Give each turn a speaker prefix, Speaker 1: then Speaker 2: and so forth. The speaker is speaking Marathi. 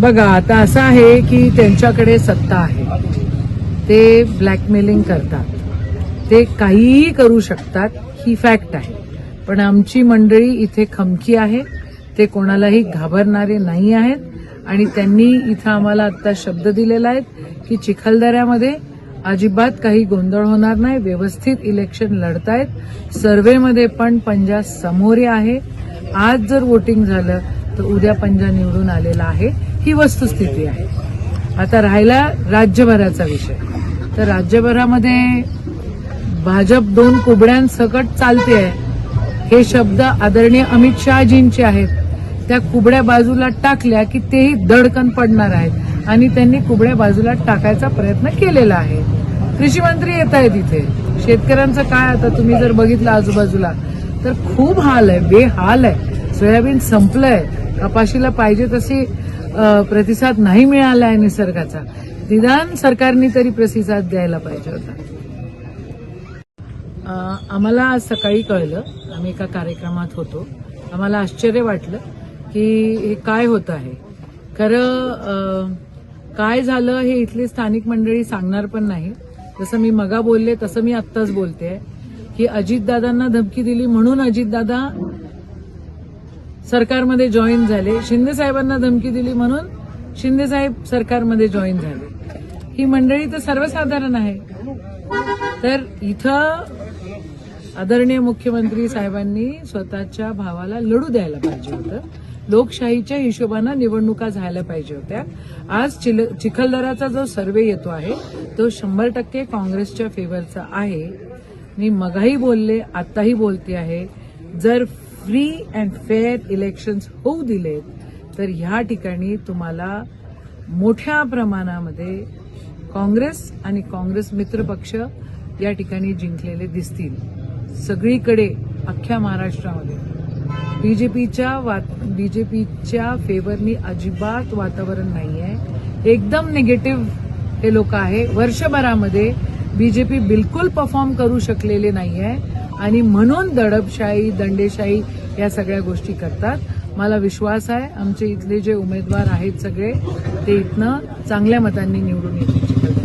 Speaker 1: बघा आता असं आहे की त्यांच्याकडे सत्ता आहे. ते ब्लॅकमेलिंग करतात. ते काहीही करू शकतात ही फॅक्ट आहे. पण आमची मंडळी इथे खमकी आहे ते कोणालाही घाबरणारे नाही आहेत आणि त्यांनी इथं आम्हाला आता शब्द दिलेला आहे की चिखलदऱ्यामध्ये अजिबात काही गोंधळ होणार नाही व्यवस्थित इलेक्शन लढतायत. सर्व्हेमध्ये पण पंजा समोर आहे. आज जर वोटिंग झालं तर उद्या पंजा निवडून आलेला आहे. ही वस्तुस्थिती आहे. आता राहिला राज्यभराचा विषय. तर राज्यभरामध्ये भाजप दोन कुबड्यांसकट चालते आहे हे शब्द आदरणीय अमित शहाजींचे आहेत. त्या कुबड्या बाजूला टाकल्या की तेही दडकन पडणार आहेत. आणि त्यांनी कुबड्या बाजूला टाकायचा प्रयत्न केलेला आहे. कृषी मंत्री येत आहेत इथे. शेतकऱ्यांचं काय आता तुम्ही जर बघितलं आजूबाजूला तर खूप हाल आहे बेहाल आहे. सोयाबीन संपलंय. कपाशीला पाहिजे तशी प्रतिसाद नाही मिळाला आहे निसर्गाचा. निदान सरकारने तरी प्रतिसाद द्यायला पाहिजे होता. आम्हाला आज सकाळी कळलं आम्ही एका कार्यक्रमात होतो. आम्हाला आश्चर्य वाटलं की हे काय होत आहे. खरं काय झालं हे इथली स्थानिक मंडळी सांगणार पण नाही. जसं मी मगा बोलले तसं मी आत्ताच बोलते की अजितदादांना धमकी दिली म्हणून अजितदादा सरकारमध्ये जॉईन झाले. शिंदे साहेबांना धमकी दिली म्हणून शिंदे साहेब सरकारमध्ये जॉईन झाले. ही मंडळी तर सर्वसाधारण आहे. तर इथं आदरणीय मुख्यमंत्री साहेबांनी स्वतःच्या भावाला लढू द्यायला पाहिजे होतं. लोकशाहीच्या हिशोबानं निवडणुका झाल्या पाहिजे होत्या. आज चिल- चिखलदराचा जो सर्वे येतो आहे तो शंभर टक्के काँग्रेसच्या फेवरचा आहे. मी मगाही बोलले आताही बोलते आहे. जर फ्री अँड फेअर इलेक्शन्स होऊ दिलेत तर ह्या ठिकाणी तुम्हाला मोठ्या प्रमाणामध्ये काँग्रेस आणि काँग्रेस मित्रपक्ष या ठिकाणी जिंकलेले दिसतील. सगळीकडे अख्ख्या महाराष्ट्रामध्ये. बीजेपीच्या बीजेपीच्या फेवरनी अजिबात वातावरण नाही आहे एकदम निगेटिव्ह हे लोक आहे. वर्षभरामध्ये बीजेपी बिलकुल परफॉर्म करू शकलेले नाही आहे आणि म्हणून दडपशाही दंडेशाही या सगळ्या गोष्टी करतात. मला विश्वास आहे आमचे इथले जे उमेदवार आहेत सगळे ते इथनं चांगल्या मतांनी निवडून येतील.